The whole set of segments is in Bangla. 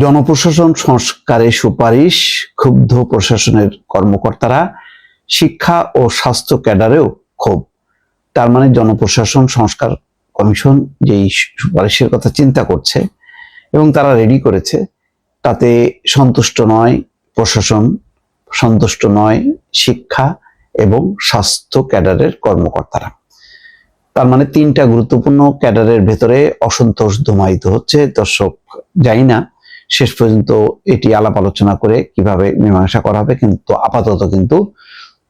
জনপ্রশাসন সংস্কারের সুপারিশ ক্ষুব্ধ প্রশাসনের কর্মকর্তারা শিক্ষা ও স্বাস্থ্য ক্যাডারেও ক্ষোভ। তার মানে জনপ্রশাসন সংস্কার কমিশন যেই সুপারিশের কথা চিন্তা করছে এবং তারা রেডি করেছে, তাতে সন্তুষ্ট নয় প্রশাসন, সন্তুষ্ট নয় শিক্ষা এবং স্বাস্থ্য ক্যাডারের কর্মকর্তারা। তার মানে তিনটা গুরুত্বপূর্ণ ক্যাডারের ভেতরে অসন্তোষ ধুমায়িত হচ্ছে, দর্শক জানি না শেষ পর্যন্ত এটি আলাপ আলোচনা করে কীভাবে মীমাংসা করা হবে কিন্তু আপাতত কিন্তু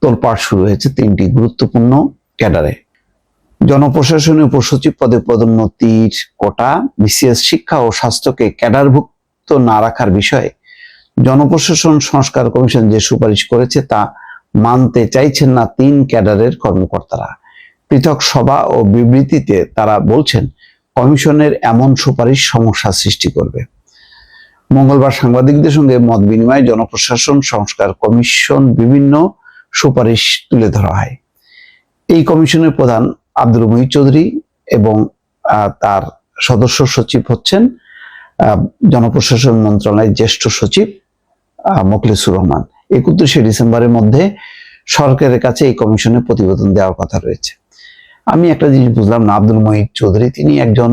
তোলপাড় শুরু হয়েছে তিনটি গুরুত্বপূর্ণ ক্যাডারে। জনপ্রশাসনে উপসচিব পদে পদোন্নতির কোটা, বিসিএস শিক্ষা ও স্বাস্থ্যকে ক্যাডারভুক্ত না রাখার বিষয়ে জনপ্রশাসন সংস্কার কমিশন যে সুপারিশ করেছে তা মানতে চাইছেন না তিন ক্যাডারের কর্মকর্তারা। পৃথক সভা ও বিবৃতিতে তারা বলছেন, কমিশনের এমন সুপারিশ সমস্যা সৃষ্টি করবে। মঙ্গলবার সাংবাদিকদের সঙ্গে মত বিনিময়ে জনপ্রশাসন, সংস্কার কমিশন বিভিন্ন সুপারিশ তুলে ধরা হয়। এই কমিশনের প্রধান আব্দুল মুহিত চৌধুরী এবং তার সদস্য সচিব হচ্ছেন জনপ্রশাসন মন্ত্রণালয়ের জ্যেষ্ঠ সচিব মোখলেসুর রহমান। একত্রিশে ডিসেম্বরের মধ্যে সরকারের কাছে এই কমিশনের প্রতিবেদন দেওয়ার কথা রয়েছে। আমি একটা জিনিস বুঝলাম না, আব্দুল মহিত চৌধুরী, তিনি একজন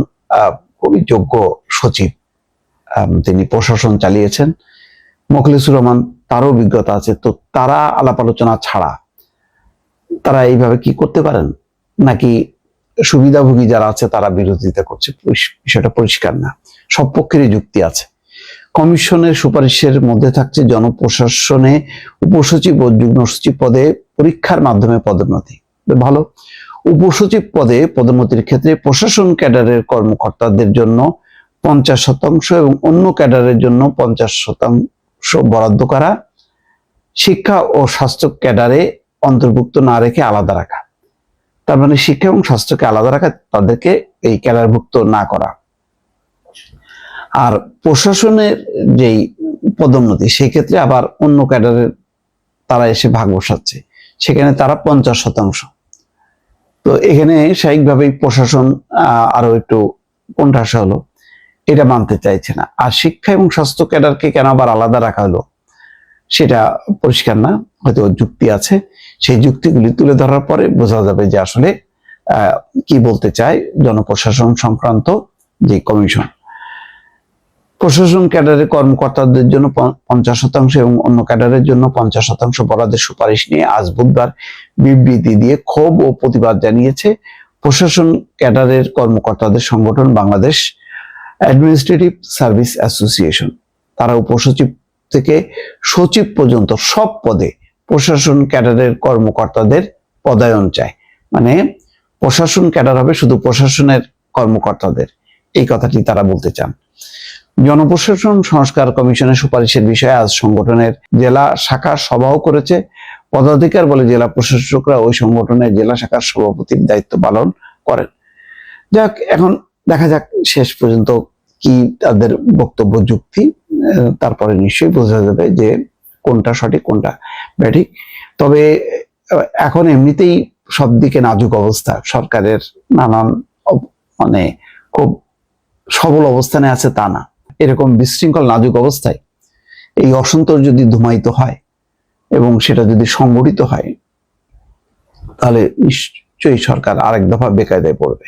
খুবই যোগ্য সচিব। তিনি প্রশাসন চালিয়েছেন। মোখলেসুর রহমান তারও অভিজ্ঞতা আছে। তো তারা আলাপ আলোচনা ছাড়া তারা এইভাবে কি করতে পারেন? নাকি সুবিধাভোগী যারা আছে তারা বিরোধিতা করছে? বিষয়টা পরিষ্কার না। সব পক্ষেরই যুক্তি আছে। কমিশনের সুপারিশের মধ্যে থাকছে জনপ্রশাসনে উপসচিব ও যুগ্ম সচিব পদে পরীক্ষার মাধ্যমে পদোন্নতি। ভালো। উপসচিব পদে পদোন্নতির ক্ষেত্রে প্রশাসন ক্যাডারের কর্মকর্তাদের জন্য পঞ্চাশ শতাংশ এবং অন্য ক্যাডারের জন্য পঞ্চাশ শতাংশ বরাদ্দ করা। শিক্ষা ও স্বাস্থ্য ক্যাডারে অন্তর্ভুক্ত না রেখে আলাদা রাখা। তার মানে শিক্ষা এবং স্বাস্থ্যকে আলাদা রাখা, তাদেরকে এই ক্যাডারভুক্ত না করা। আর প্রশাসনের যেই পদোন্নতি সেই ক্ষেত্রে আবার অন্য ক্যাডারের তারা এসে ভাগ বসাচ্ছে। সেখানে তারা পঞ্চাশ শতাংশ। তো এখানে স্বাভাবিকভাবেই প্রশাসন আরও একটু কোণঠাসা হলো। এটা মানতে চাইছে না। আর শিক্ষা এবং স্বাস্থ্য ক্যাডারকে কেন আবার আলাদা রাখা হলো, সেটা পরিষ্কার না, হয়তো যুক্তি আছে। সেই যুক্তিগুলি তুলে ধরার পরে বোঝা যাবে যে আসলে কি বলতে চায় জনপ্রশাসন সংক্রান্ত যে কমিশন। প্রশাসন ক্যাডারের কর্মকর্তাদের জন্য পঞ্চাশ শতাংশ এবং অন্য ক্যাডারের জন্য পঞ্চাশ শতাংশ বরাদ্দের সুপারিশ নিয়ে আজ বুধবার বিবৃতি দিয়ে ক্ষোভ ও প্রতিবাদ জানিয়েছে প্রশাসন ক্যাডারের কর্মকর্তাদের সংগঠন বাংলাদেশ। অ্যাডমিনিস্ট্রেটিভ সার্ভিস অ্যাসোসিয়েশন তারা উপসচিব থেকে সচিব পর্যন্ত সব পদে প্রশাসন ক্যাডারের কর্মকর্তাদের পদায়ন চায়। মানে প্রশাসন ক্যাডার হবে শুধু প্রশাসনের কর্মকর্তাদের, এই কথাটি তারা বলতে চান। জনপ্রশাসন সংস্কার কমিশনের সুপারিশের বিষয়ে আজ সংগঠনের জেলা শাখা সভাও করেছে। পদাধিকার বলে জেলা প্রশাসকরা ওই সংগঠনের জেলা শাখার সভাপতির দায়িত্ব পালন করেন। যাক, এখন দেখা যাক শেষ পর্যন্ত কি তাদের বক্তব্য, যুক্তি তারপরে নিশ্চয়ই বোঝা যাবে যে কোনটা সঠিক, কোনটা ব্যাঠিক। তবে এখন এমনিতেই সব দিকে নাজুক অবস্থা। সরকারের নানান মানে খুব সবল অবস্থানে আছে তা না। এরকম বিশৃঙ্খল নাজুক অবস্থায় এই অসন্তোষ যদি ধুমায়িত হয় এবং সেটা যদি সংগঠিত হয়, তাহলে নিশ্চয়ই সরকার আরেক দফা বেকায়দায় পড়বে।